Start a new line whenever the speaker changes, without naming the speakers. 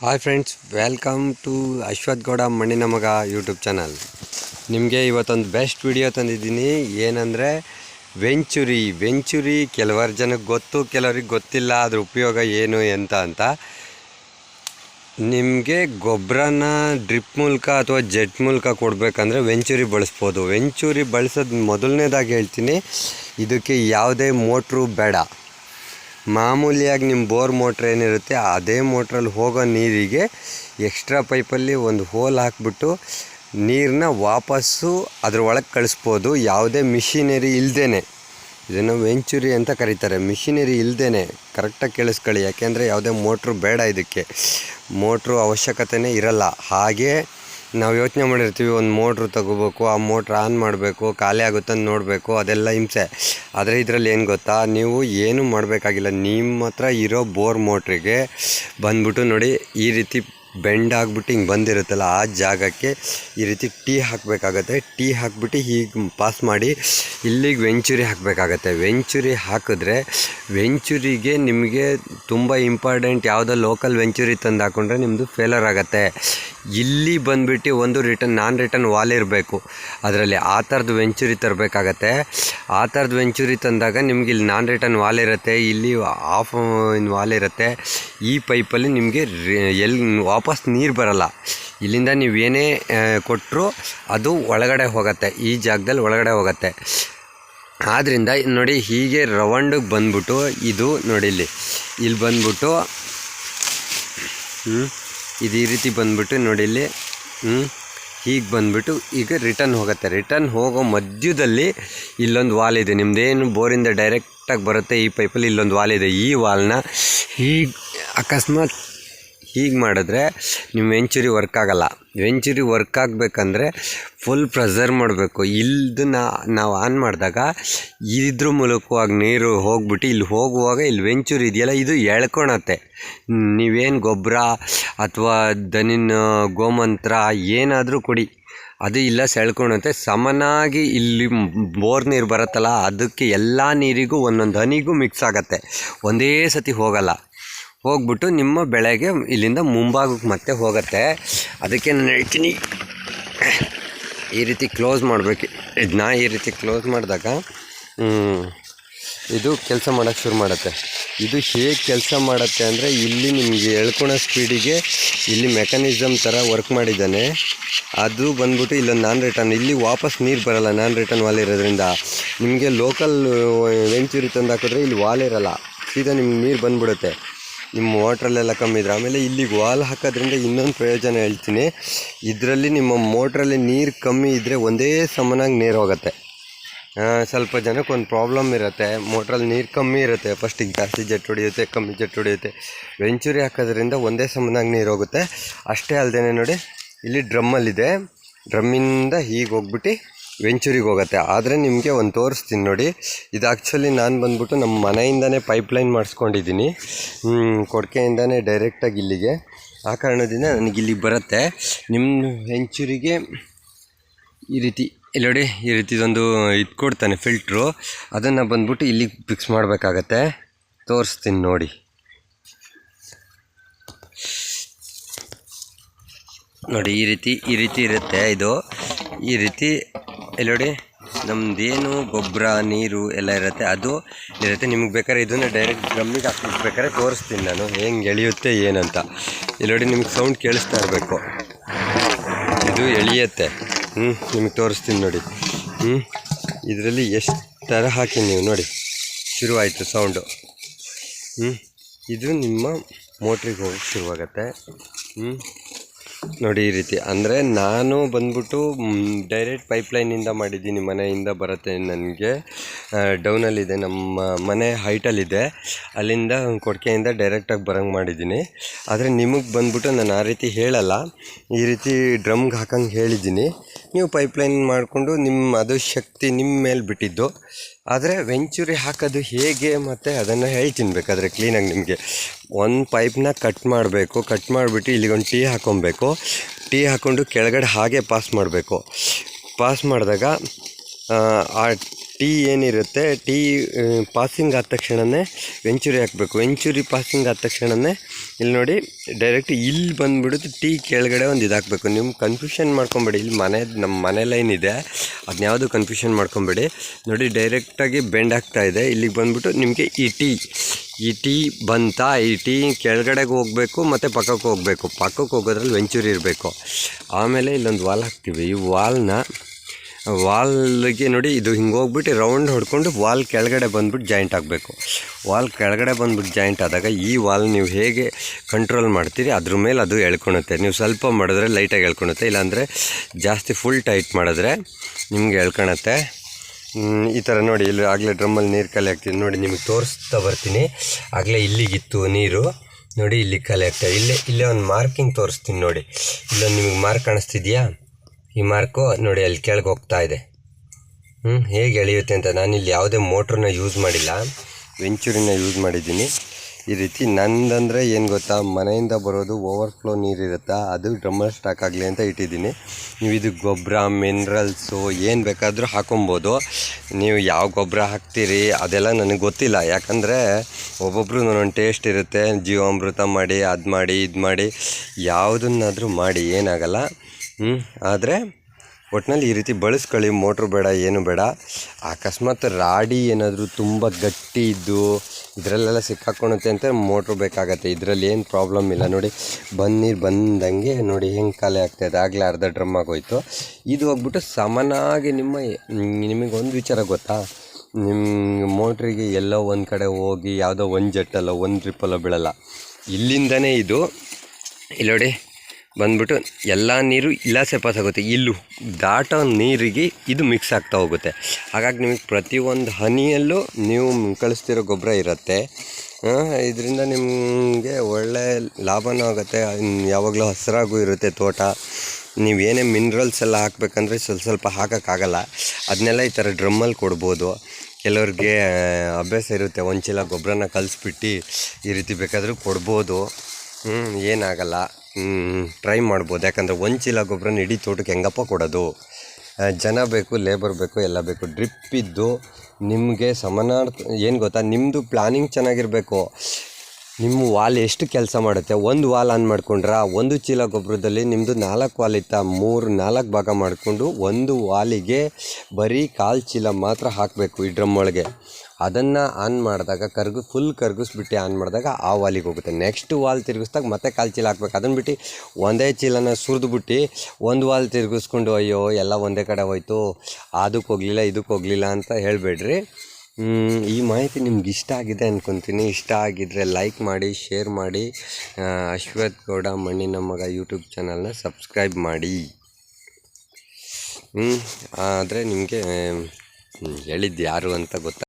Hi friends welcome to Ashwath Gowda ಮಣ್ಣಿನ ಮಗ YouTube channel ನಿಮಗೆ ಇವತ್ತೊಂದು ಬೆಸ್ಟ್ ವಿಡಿಯೋ ತಂದಿದ್ದೀನಿ. ಏನಂದರೆ ವೆಂಚುರಿ ವೆಂಚುರಿ ಕೆಲವರು ಜನಕ್ಕೆ ಗೊತ್ತು, ಕೆಲವ್ರಿಗೆ ಗೊತ್ತಿಲ್ಲ, ಅದ್ರ ಉಪಯೋಗ ಏನು, ಎಂತ ಅಂತ. ನಿಮಗೆ ಗೊಬ್ಬರನ ಡ್ರಿಪ್ ಮೂಲಕ ಅಥವಾ ಜೆಟ್ ಮೂಲಕ ಕೊಡಬೇಕಂದ್ರೆ ವೆಂಚೂರಿ ಬಳಸ್ಬೋದು. ವೆಂಚೂರಿ ಬಳಸೋದು ಮೊದಲನೇದಾಗಿ ಹೇಳ್ತೀನಿ, ಇದಕ್ಕೆ ಯಾವುದೇ ಮೋಟ್ರು ಬೇಡ. ಮಾಮೂಲಿಯಾಗಿ ನಿಮ್ಮ ಬೋರ್ ಮೋಟ್ರ್ ಏನಿರುತ್ತೆ, ಅದೇ ಮೋಟ್ರಲ್ಲಿ ಹೋಗೋ ನೀರಿಗೆ ಎಕ್ಸ್ಟ್ರಾ ಪೈಪಲ್ಲಿ ಒಂದು ಹೋಲ್ ಹಾಕ್ಬಿಟ್ಟು ನೀರನ್ನ ವಾಪಸ್ಸು ಅದ್ರ ಒಳಗೆ ಕಳಿಸ್ಬೋದು. ಯಾವುದೇ ಮಿಷಿನರಿ ಇಲ್ಲದೇ ಇದನ್ನು ವೆಂಚುರಿ ಅಂತ ಕರೀತಾರೆ. ಮಿಷಿನರಿ ಇಲ್ಲದೇ ಕರೆಕ್ಟಾಗಿ ಕೇಳಿಸ್ಕೊಳ್ಳಿ. ಯಾಕೆಂದರೆ ಯಾವುದೇ ಮೋಟ್ರು ಬೇಡ ಇದಕ್ಕೆ. ಮೋಟ್ರು ಅವಶ್ಯಕತೆನೇ ಇರಲ್ಲ. ಹಾಗೆ ನಾವು ಯೋಚನೆ ಮಾಡಿರ್ತೀವಿ, ಒಂದು ಮೋಟ್ರ್ ತಗೋಬೇಕು, ಆ ಮೋಟ್ರ್ ಆನ್ ಮಾಡಬೇಕು, ಖಾಲಿ ಅಂತ ನೋಡಬೇಕು, ಅದೆಲ್ಲ ಹಿಂಸೆ. ಆದರೆ ಇದರಲ್ಲಿ ಏನು ಗೊತ್ತಾ, ನೀವು ಏನು ಮಾಡಬೇಕಾಗಿಲ್ಲ. ನಿಮ್ಮ ಹತ್ರ ಇರೋ ಬೋರ್ ಮೋಟ್ರಿಗೆ ಬಂದ್ಬಿಟ್ಟು ನೋಡಿ, ಈ ರೀತಿ ಬೆಂಡ್ ಆಗಿಬಿಟ್ಟು ಹಿಂಗೆ ಬಂದಿರುತ್ತಲ್ಲ, ಆ ಜಾಗಕ್ಕೆ ಈ ರೀತಿ ಟೀ ಹಾಕಬೇಕಾಗತ್ತೆ. ಟೀ ಹಾಕ್ಬಿಟ್ಟು ಹೀಗೆ ಪಾಸ್ ಮಾಡಿ ಇಲ್ಲಿಗೆ ವೆಂಚುರಿ ಹಾಕಬೇಕಾಗತ್ತೆ. ವೆಂಚುರಿ ಹಾಕಿದ್ರೆ ವೆಂಚುರಿಗೆ ನಿಮಗೆ ತುಂಬ ಇಂಪಾರ್ಟೆಂಟ್ ಯಾವುದೋ ಲೋಕಲ್ ವೆಂಚುರಿ ತಂದು ಹಾಕೊಂಡ್ರೆ ನಿಮ್ಮದು ಫೇಲರ್ ಆಗುತ್ತೆ. ಇಲ್ಲಿ ಬಂದುಬಿಟ್ಟು ಒಂದು ರಿಟರ್ನ್ ನಾನ್ ರಿಟರ್ನ್ ವಾಲ್ ಇರಬೇಕು. ಅದರಲ್ಲಿ ಆ ಥರದ್ದು ವೆಂಚುರಿ ತರಬೇಕಾಗತ್ತೆ. ಆ ಥರದ್ದು ವೆಂಚುರಿ ತಂದಾಗ ನಿಮ್ಗೆ ಇಲ್ಲಿ ನಾನ್ ರಿಟರ್ನ್ ವಾಲ್ ಇರುತ್ತೆ, ಇಲ್ಲಿ ಆಫ್ ಇನ್ ವಾಲ್ ಇರುತ್ತೆ. ಈ ಪೈಪಲ್ಲಿ ನಿಮಗೆ ಎಲ್ಲಿ ವಾಪಸ್ ನೀರು ಬರಲ್ಲ. ಇಲ್ಲಿಂದ ನೀವೇನೇ ಕೊಟ್ಟರು ಅದು ಒಳಗಡೆ ಹೋಗುತ್ತೆ. ಈ ಜಾಗದಲ್ಲಿ ಒಳಗಡೆ ಹೋಗುತ್ತೆ. ಆದ್ದರಿಂದ ನೋಡಿ ಹೀಗೆ ರವಂಡಿಗೆ ಬಂದ್ಬಿಟ್ಟು ಇದು ನೋಡಿ ಇಲ್ಲಿ. ಇಲ್ಲಿ ಬಂದ್ಬಿಟ್ಟು ಇದು ರೀತಿ ಬಂದ್ಬಿಟ್ಟು ನೋಡಿ ಇಲ್ಲಿ ಹ್ಞೂ ಹೀಗೆ ಬಂದ್ಬಿಟ್ಟು ಈಗ ರಿಟರ್ನ್ ಹೋಗುತ್ತೆ. ರಿಟರ್ನ್ ಹೋಗೋ ಮಧ್ಯದಲ್ಲಿ ಇಲ್ಲೊಂದು ವಾಲ್ ಇದೆ. ನಿಮ್ಮದೇನು ಬೋರಿಂದ ಡೈರೆಕ್ಟಾಗಿ ಬರುತ್ತೆ ಈ ಪೈಪಲ್ಲಿ ಇಲ್ಲೊಂದು ವಾಲ್ ಇದೆ. ಈ ವಾಲ್ನ ಹೀಗೆ ಅಕಸ್ಮಾತ್ ಹೀಗೆ ಮಾಡಿದ್ರೆ ನಿಮ್ಮ ವೆಂಚುರಿ ವರ್ಕ್ ಆಗಲ್ಲ. ವೆಂಚುರಿ ವರ್ಕ್ ಆಗಬೇಕಂದ್ರೆ ಫುಲ್ ಪ್ರೆಸರ್ ಮಾಡಬೇಕು. ಇಲ್ದನ್ನ ನಾವು ಆನ್ ಮಾಡಿದಾಗ ಇದ್ರ ಮೂಲಕವಾಗಿ ನೀರು ಹೋಗ್ಬಿಟ್ಟು ಇಲ್ಲಿ ಹೋಗುವಾಗ ಇಲ್ಲಿ ವೆಂಚುರಿ ಇದೆಯಲ್ಲ, ಇದು ಎಳ್ಕೊಳತ್ತೆ ನೀವೇನು ಗೊಬ್ಬರ ಅಥವಾ ದನಿನ, ಗೋಮಂತ್ರ ಏನಾದರೂ ಕೊಡಿ. ಅದು ಇಲ್ಲ ಸೆಳ್ಕೊಳತ್ತೆ ಸಮನಾಗಿ ಇಲ್ಲಿ ಬೋರ್ ನೀರು ಬರುತ್ತಲ್ಲ, ಅದಕ್ಕೆ ಎಲ್ಲ ನೀರಿಗೂ ಒಂದೊಂದು ಹನಿಗೂ ಮಿಕ್ಸ್ ಆಗುತ್ತೆ. ಒಂದೇ ಸತಿ ಹೋಗಲ್ಲ. ಹೋಗ್ಬಿಟ್ಟು ನಿಮ್ಮ ಬೆಳೆಗೆ ಇಲ್ಲಿಂದ ಮುಂಭಾಗಕ್ಕೆ ಮತ್ತೆ ಹೋಗುತ್ತೆ. ಅದಕ್ಕೆ ನಾನು ಹೇಳ್ತೀನಿ. ಈ ರೀತಿ ಕ್ಲೋಸ್ ಮಾಡಬೇಕು. ಇದನ್ನ ಈ ರೀತಿ ಕ್ಲೋಸ್ ಮಾಡಿದಾಗ ಇದು ಕೆಲಸ ಮಾಡೋಕ್ಕೆ ಶುರು ಮಾಡುತ್ತೆ. ಇದು ಹೇಗೆ ಕೆಲಸ ಮಾಡುತ್ತೆ ಅಂದರೆ ಇಲ್ಲಿ ನಿಮಗೆ ಎಳ್ಕೊಳೋ ಸ್ಪೀಡಿಗೆ ಇಲ್ಲಿ ಮೆಕ್ಯಾನಿಸಮ್ ಥರ ವರ್ಕ್ ಮಾಡಿದ್ದಾನೆ. ಅದು ಬಂದ್ಬಿಟ್ಟು ಇಲ್ಲೊಂದು ನಾನ್ ರಿಟರ್ನ್ ಇಲ್ಲಿ ವಾಪಸ್ ನೀರು ಬರಲ್ಲ ನಾನ್ ರಿಟರ್ನ್ ವಾಲ್ ಇರೋದ್ರಿಂದ. ನಿಮಗೆ ಲೋಕಲ್ ವೆಂಚುರಿ ತಂದು ಹಾಕಿದ್ರೆ ಇಲ್ಲಿ ವಾಲ್ ಇರಲ್ಲ. ಸೀದಾ ನಿಮ್ಗೆ ನೀರು ಬಂದ್ಬಿಡುತ್ತೆ. ನಿಮ್ಮ ಮೋಟ್ರಲ್ಲೆಲ್ಲ ಕಮ್ಮಿ ಇದ್ರೆ. ಆಮೇಲೆ ಇಲ್ಲಿಗೆ ವಾಲ್ ಹಾಕೋದ್ರಿಂದ ಇನ್ನೊಂದು ಪ್ರಯೋಜನ ಹೇಳ್ತೀನಿ. ಇದರಲ್ಲಿ ನಿಮ್ಮ ಮೋಟ್ರಲ್ಲಿ ನೀರು ಕಮ್ಮಿ ಇದ್ದರೆ ಒಂದೇ ಸಮನಾಗಿ ನೀರು ಹೋಗುತ್ತೆ. ಸ್ವಲ್ಪ ಜನಕ್ಕೆ ಒಂದು ಪ್ರಾಬ್ಲಮ್ ಇರುತ್ತೆ. ಮೋಟ್ರಲ್ಲಿ ನೀರು ಕಮ್ಮಿ ಇರುತ್ತೆ. ಫಸ್ಟಿಗೆ ಜಾಸ್ತಿ ಜೆಟ್ ಹೊಡೆಯುತ್ತೆ, ಕಮ್ಮಿ ಜೆಟ್ ಹೊಡೆಯುತ್ತೆ. ವೆಂಚೂರಿ ಹಾಕೋದ್ರಿಂದ ಒಂದೇ ಸಮನಾಗಿ ನೀರು ಹೋಗುತ್ತೆ. ಅಷ್ಟೇ ಅಲ್ಲದೆ ನೋಡಿ, ಇಲ್ಲಿ ಡ್ರಮ್ಮಲ್ಲಿದೆ ಡ್ರಮ್ಮಿಂದ ಹೀಗೆ ಹೋಗ್ಬಿಟ್ಟು ವೆಂಚುರಿಗೆ ಹೋಗುತ್ತೆ. ಆದರೆ ನಿಮಗೆ ಒಂದು ತೋರಿಸ್ತೀನಿ ನೋಡಿ. ಇದು ಆ್ಯಕ್ಚುಲಿ ನಾನು ಬಂದ್ಬಿಟ್ಟು ನಮ್ಮ ಮನೆಯಿಂದನೇ ಪೈಪ್ಲೈನ್ ಮಾಡಿಸ್ಕೊಂಡಿದ್ದೀನಿ. ಕೊಡ್ಕೆಯಿಂದನೇ ಡೈರೆಕ್ಟಾಗಿ ಇಲ್ಲಿಗೆ. ಆ ಕಾರಣದಿಂದ ನನಗೆ ಇಲ್ಲಿಗೆ ಬರುತ್ತೆ. ನಿಮ್ಮ ವೆಂಚೂರಿಗೆ ಈ ರೀತಿ ಇಲ್ಲಿ ನೋಡಿ, ಈ ರೀತಿದೊಂದು ಇದು ಕೊಡ್ತಾನೆ ಫಿಲ್ಟ್ರು ಅದನ್ನು ಬಂದ್ಬಿಟ್ಟು ಇಲ್ಲಿಗೆ ಫಿಕ್ಸ್ ಮಾಡಬೇಕಾಗತ್ತೆ. ತೋರಿಸ್ತೀನಿ ನೋಡಿ. ನೋಡಿ, ಈ ರೀತಿ ಈ ರೀತಿ ಇರುತ್ತೆ ಇದು. ಈ ರೀತಿ ಇಲ್ಲಿ ನೋಡಿ ನಮ್ಮದೇನು ಗೊಬ್ಬರ, ನೀರು ಎಲ್ಲ ಇರುತ್ತೆ. ಅದು ಇರುತ್ತೆ. ನಿಮ್ಗೆ ಬೇಕಾದ್ರೆ ಇದನ್ನು ಡೈರೆಕ್ಟ್ ಡ್ರಮ್ಮಿಗೆ ಹಾಕ್ಬಿಟ್ಬೇಕಾದ್ರೆ ತೋರಿಸ್ತೀನಿ ನಾನು. ಹೆಂಗೆ ಎಳೆಯುತ್ತೆ, ಏನಂತ. ಎಲ್ಲೋಡಿ ನಿಮ್ಗೆ ಸೌಂಡ್ ಕೇಳಿಸ್ತಾ ಇರಬೇಕು. ಇದು ಎಳೆಯುತ್ತೆ. ಹ್ಞೂ ನಿಮಗೆ ತೋರಿಸ್ತೀನಿ ನೋಡಿ. ಹ್ಞೂ ಇದರಲ್ಲಿ ಎಷ್ಟು ಥರ ಹಾಕಿ ನೀವು ನೋಡಿ. ಶುರುವಾಯಿತು ಸೌಂಡು ಹ್ಞೂ ಇದು ನಿಮ್ಮ ಮೋಟ್ರಿಗೆ ಹೋಗಿ ಶುರುವಾಗತ್ತೆ. ಹ್ಞೂ ನೋಡಿ ಈ ರೀತಿ. ಅಂದರೆ ನಾನು ಬಂದ್ಬಿಟ್ಟು ಡೈರೆಕ್ಟ್ ಪೈಪ್ಲೈನಿಂದ ಮಾಡಿದ್ದೀನಿ. ಮನೆಯಿಂದ ಬರುತ್ತೆ ನನಗೆ. ಡೌನಲ್ಲಿದೆ ನಮ್ಮ ಮನೆ ಹೈಟಲ್ಲಿದೆ ಅಲ್ಲಿಂದ. ಕೊಡ್ಕೆಯಿಂದ ಡೈರೆಕ್ಟಾಗಿ ಬರೋಂಗೆ ಮಾಡಿದ್ದೀನಿ. ಆದರೆ ನಿಮಗೆ ಬಂದ್ಬಿಟ್ಟು ನಾನು ಆ ರೀತಿ ಹೇಳಲ್ಲ. ಈ ರೀತಿ ಡ್ರಮ್ಗೆ ಹಾಕಂಗೆ ಹೇಳಿದ್ದೀನಿ. ನೀವು ಪೈಪ್ಲೈನ್ ಮಾಡಿಕೊಂಡು ನಿಮ್ಮ ಅದು ಶಕ್ತಿ ನಿಮ್ಮ ಮೇಲೆ ಬಿಟ್ಟಿದ್ದು. ಆದರೆ ವೆಂಚುರಿ ಹಾಕೋದು ಹೇಗೆ ಮತ್ತು ಅದನ್ನು ಹೇಳ್ತೀನಿ ಬೇಕಾದರೆ ಕ್ಲೀನಾಗಿ ನಿಮಗೆ. ಒಂದು ಪೈಪ್ನ ಕಟ್ ಮಾಡಬೇಕು. ಕಟ್ ಮಾಡಿಬಿಟ್ಟು ಇಲ್ಲಿಗೊಂದು ಟೀ ಹಾಕೊಬೇಕು. ಟೀ ಹಾಕ್ಕೊಂಡು ಕೆಳಗಡೆ ಹಾಗೆ ಪಾಸ್ ಮಾಡಬೇಕು. ಪಾಸ್ ಮಾಡಿದಾಗ, ಆ ಟೀ ಏನಿರುತ್ತೆ, ಟೀ ಪಾಸಿಂಗ್ ಆದ ತಕ್ಷಣವೇ ವೆಂಚುರಿ ಹಾಕಬೇಕು. ವೆಂಚುರಿ ಪಾಸಿಂಗ್ ಆದ ತಕ್ಷಣವೇ ಇಲ್ಲಿ ನೋಡಿ ಡೈರೆಕ್ಟ್ ಇಲ್ಲಿ ಬಂದುಬಿಡುತ್ತೆ, ಟೀ ಕೆಳಗಡೆ ಒಂದು ಇದಾಕಬೇಕು. ನೀವು ಕನ್ಫ್ಯೂಷನ್ ಮಾಡ್ಕೊಬೇಡಿ. ಇಲ್ಲಿ ಮನೆ, ನಮ್ಮ ಮನೆ ಲೈನ್ ಇದೆ. ಅದನ್ನ ಯಾವುದು ಕನ್ಫ್ಯೂಷನ್ ಮಾಡ್ಕೊಬೇಡಿ. ನೋಡಿ ಡೈರೆಕ್ಟಾಗಿ ಬೆಂಡ್ ಆಗ್ತಾ ಇದೆ. ಇಲ್ಲಿಗೆ ಬಂದುಬಿಟ್ಟು ನಿಮಗೆ ಈ ಟೀ ಈ ಟೀ ಬಂತಾ ಈ ಟೀ ಕೆಳಗಡೆಗೆ ಹೋಗಬೇಕು, ಮತ್ತು ಪಕ್ಕಕ್ಕೆ ಹೋಗಬೇಕು. ಪಕ್ಕಕ್ಕೆ ಹೋಗೋದ್ರಲ್ಲಿ ವೆಂಚೂರಿ ಇರಬೇಕು. ಆಮೇಲೆ ಇಲ್ಲೊಂದು ವಾಲ್ ಹಾಕ್ತೀವಿ. ಈ ವಾಲ್ನ, ವಾಲ್ಗೆ ನೋಡಿ, ಇದು ಹಿಂಗೆ ಹೋಗ್ಬಿಟ್ಟು ರೌಂಡ್ ಹೊಡ್ಕೊಂಡು ವಾಲ್ ಕೆಳಗಡೆ ಬಂದ್ಬಿಟ್ಟು ಜಾಯಿಂಟ್ ಆಗಬೇಕು ವಾಲ್ ಕೆಳಗಡೆ ಬಂದ್ಬಿಟ್ಟು ಜಾಯಿಂಟ್ ಆದಾಗ ಈ ವಾಲ್ ನೀವು ಹೇಗೆ ಕಂಟ್ರೋಲ್ ಮಾಡ್ತೀರಿ, ಅದ್ರ ಮೇಲೆ ಅದು ಎಳ್ಕೊಳುತ್ತೆ ನೀವು ಸ್ವಲ್ಪ ಮಾಡಿದ್ರೆ ಲೈಟಾಗಿ ಎಳ್ಕೊಳುತ್ತೆ ಇಲ್ಲಾಂದರೆ ಜಾಸ್ತಿ ಫುಲ್ ಟೈಟ್ ಮಾಡಿದ್ರೆ ನಿಮ್ಗೆ ಎಳ್ಕೊಳತ್ತೆ ಈ ಥರ ನೋಡಿ, ಇಲ್ಲಿ ಆಗಲೇ ಡ್ರಮ್ಮಲ್ಲಿ ನೀರು ಖಾಲಿ ಆಗ್ತಿದೆ. ನೋಡಿ, ನಿಮಗೆ ತೋರಿಸ್ತಾ ಬರ್ತೀನಿ. ಆಗಲೇ ಇಲ್ಲಿಗಿತ್ತು ನೀರು. ನೋಡಿ, ಇಲ್ಲಿ ಖಾಲಿ ಆಗ್ತದೆ ಇಲ್ಲೇ ಇಲ್ಲೇ ಒಂದು ಮಾರ್ಕಿಂಗ್ ತೋರಿಸ್ತೀನಿ ನೋಡಿ. ಇಲ್ಲೊಂದು ನಿಮಗೆ ಮಾರ್ಕ್ ಕಾಣಿಸ್ತಿದೆಯಾ? ಈ ಮಾರ್ಕು ನೋಡಿ, ಅಲ್ಲಿ ಕೆಳಗೆ ಹೋಗ್ತಾ ಇದೆ. ಹ್ಞೂ ಹೇಗೆ ಎಳೆಯುತ್ತೆ ಅಂತ ನಾನು ಇಲ್ಲಿ ಯಾವುದೇ ಮೋಟ್ರನ್ನ ಯೂಸ್ ಮಾಡಿಲ್ಲ. ವೆಂಚೂರಿನ ಯೂಸ್ ಮಾಡಿದ್ದೀನಿ. ಈ ರೀತಿ ನಂದಂದರೆ ಏನು ಗೊತ್ತಾ? ಮನೆಯಿಂದ ಬರೋದು ಓವರ್ಫ್ಲೋ ನೀರಿರುತ್ತಾ ಅದು ಡ್ರಮ್ಮಲ್ಲಿ ಸ್ಟಾಕ್ ಆಗಲಿ ಅಂತ ಇಟ್ಟಿದ್ದೀನಿ. ನೀವು ಇದು ಗೊಬ್ಬರ ಮಿನ್ರಲ್ಸು ಏನು ಬೇಕಾದರೂ ಹಾಕೊಬೋದು. ನೀವು ಯಾವ ಗೊಬ್ಬರ ಹಾಕ್ತೀರಿ ಅದೆಲ್ಲ ನನಗೆ ಗೊತ್ತಿಲ್ಲ. ಯಾಕಂದರೆ ಒಬ್ಬೊಬ್ರು ಒಂದೊಂದು ಟೇಸ್ಟ್ ಇರುತ್ತೆ. ಜೀವಾಮೃತ ಮಾಡಿ, ಅದು ಮಾಡಿ, ಇದು ಮಾಡಿ, ಯಾವುದನ್ನಾದರೂ ಮಾಡಿ, ಏನಾಗಲ್ಲ. ಆದರೆ ಒಟ್ಟಿನಲ್ಲಿ ಈ ರೀತಿ ಬಳಸ್ಕೊಳ್ಳಿ. ಮೋಟ್ರ್ ಬೇಡ, ಏನು ಬೇಡ. ಅಕಸ್ಮಾತ್ ರಾಡಿ ಏನಾದರೂ ತುಂಬ ಗಟ್ಟಿ ಇದ್ದು ಇದರಲ್ಲೆಲ್ಲ ಸಿಕ್ಕಾಕೊಳುತ್ತೆ ಅಂತ ಮೋಟ್ರ್ ಬೇಕಾಗತ್ತೆ. ಇದರಲ್ಲಿ ಏನು ಪ್ರಾಬ್ಲಮ್ ಇಲ್ಲ. ನೋಡಿ ಬಂದು ನೀರು ಬಂದಂಗೆ ನೋಡಿ ಹೆಂಗೆ ಖಾಲಿ ಆಗ್ತಾಯಿದೆ ಆಗಲೇ ಅರ್ಧ ಡ್ರಮ್ ಆಗೋಯ್ತು. ಇದು ಹೋಗ್ಬಿಟ್ಟು ಸಮನಾಗಿ ನಿಮ್ಮ ನಿಮಗೊಂದು ವಿಚಾರ ಗೊತ್ತಾ? ನಿಮ್ಮ ಮೋಟ್ರಿಗೆ ಎಲ್ಲೋ ಒಂದು ಕಡೆ ಹೋಗಿ, ಯಾವುದೋ ಒಂದು ಜಟ್ಟಲ್ಲ, ಒಂದು ಟ್ರಿಪ್ಪಲ್ಲೋ ಬೀಳಲ್ಲ. ಇಲ್ಲಿಂದನೇ ಇದು. ಇಲ್ಲಿ ನೋಡಿ ಬಂದ್ಬಿಟ್ಟು ಎಲ್ಲ ನೀರು ಇಲ್ಲ ಸೇಪಾಸ್ ಆಗುತ್ತೆ. ಇಲ್ಲು ದಾಟೋ ನೀರಿಗೆ ಇದು ಮಿಕ್ಸ್ ಆಗ್ತಾ ಹೋಗುತ್ತೆ. ಹಾಗಾಗಿ ನಿಮಗೆ ಪ್ರತಿಯೊಂದು ಹನಿಯಲ್ಲೂ ನೀವು ಕಳಿಸ್ತಿರೋ ಗೊಬ್ಬರ ಇರುತ್ತೆ. ಇದರಿಂದ ನಿಮಗೆ ಒಳ್ಳೆ ಲಾಭನೂ ಆಗುತ್ತೆ. ಯಾವಾಗಲೂ ಹಸಿರಾಗೂ ಇರುತ್ತೆ ತೋಟ. ನೀವು ಏನೇ ಮಿನರಲ್ಸ್ ಎಲ್ಲ ಹಾಕಬೇಕಂದ್ರೆ ಸ್ವಲ್ಪ ಸ್ವಲ್ಪ ಹಾಕೋಕ್ಕಾಗಲ್ಲ. ಅದನ್ನೆಲ್ಲ ಈ ಥರ ಡ್ರಮ್ಮಲ್ಲಿ ಕೊಡ್ಬೋದು. ಕೆಲವ್ರಿಗೆ ಅಭ್ಯಾಸ ಇರುತ್ತೆ. ಒಂದು ಗೊಬ್ಬರನ ಕಲಿಸ್ಬಿಟ್ಟು ಈ ರೀತಿ ಬೇಕಾದರೂ ಕೊಡ್ಬೋದು. ಏನಾಗಲ್ಲ. ಟ್ರೈ ಮಾಡ್ಬೋದು. ಯಾಕಂದರೆ ಒಂದು ಚೀಲ ಗೊಬ್ಬರನ ಇಡೀ ತೋಟಕ್ಕೆ ಹೆಂಗಪ್ಪ ಕೊಡೋದು? ಜನ ಬೇಕು ಲೇಬರ್ ಬೇಕು, ಎಲ್ಲ ಬೇಕು. ಡ್ರಿಪ್ ಇದ್ದು ನಿಮಗೆ ಸಮನಾರ್ಥ ಏನು ಗೊತ್ತಾ? ನಿಮ್ಮದು ಪ್ಲಾನಿಂಗ್ ಚೆನ್ನಾಗಿರಬೇಕು. ನಿಮ್ಮ ವಾಲ್ ಎಷ್ಟು ಕೆಲಸ ಮಾಡುತ್ತೆ? ಒಂದು ವಾಲ್ ಆನ್ ಮಾಡ್ಕೊಂಡ್ರ ಒಂದು ಚೀಲ ಗೊಬ್ಬರದಲ್ಲಿ ನಿಮ್ಮದು ನಾಲ್ಕು ವಾಲ್ ಇತ್ತ ಮೂರು, ನಾಲ್ಕು ಭಾಗ ಮಾಡಿಕೊಂಡು ಒಂದು ವಾಲಿಗೆ ಬರೀ ಕಾಲು ಚೀಲ ಮಾತ್ರ ಹಾಕಬೇಕು ಈ ಡ್ರಮ್ ಒಳಗೆ. ಅದನ್ನು ಆನ್ ಮಾಡಿದಾಗ ಕರ್ಗು ಫುಲ್ ಕರ್ಗಿಸ್ಬಿಟ್ಟು ಆನ್ ಮಾಡಿದಾಗ ಆ ವಾಲಿಗೆ ಹೋಗುತ್ತೆ. ನೆಕ್ಸ್ಟ್ ವಾಲ್ ತಿರುಗಿಸ್ದಾಗ ಮತ್ತೆ ಕಾಲು ಚೀಲ ಹಾಕ್ಬೇಕು. ಅದನ್ನು ಬಿಟ್ಟು ಒಂದೇ ಚೀಲನ ಸುರಿದ್ಬಿಟ್ಟು ಒಂದು ವಾಲ್ ತಿರುಗಿಸ್ಕೊಂಡು ಅಯ್ಯೋ, ಎಲ್ಲ ಒಂದೇ ಕಡೆ ಹೋಯ್ತು, ಅದಕ್ಕೆ ಹೋಗಲಿಲ್ಲ, ಇದಕ್ಕೆ ಹೋಗಲಿಲ್ಲ ಅಂತ ಹೇಳಬೇಡ್ರಿ. ಈ ಮಾಹಿತಿ ನಿಮ್ಗೆ ಇಷ್ಟ ಆಗಿದೆ ಅಂದ್ಕೊತೀನಿ ಇಷ್ಟ ಆಗಿದ್ರೆ ಲೈಕ್ ಮಾಡಿ ಶೇರ್ ಮಾಡಿ. ಅಶ್ವಥ್ ಗೌಡ ಮಣ್ಣಿನ ಮಗ ಯೂಟ್ಯೂಬ್ ಚಾನಲ್ನ ಸಬ್ಸ್ಕ್ರೈಬ್ ಮಾಡಿ. ಆದರೆ ನಿಮಗೆ ಹೇಳಿದ್ದು ಯಾರು ಅಂತ ಗೊತ್ತ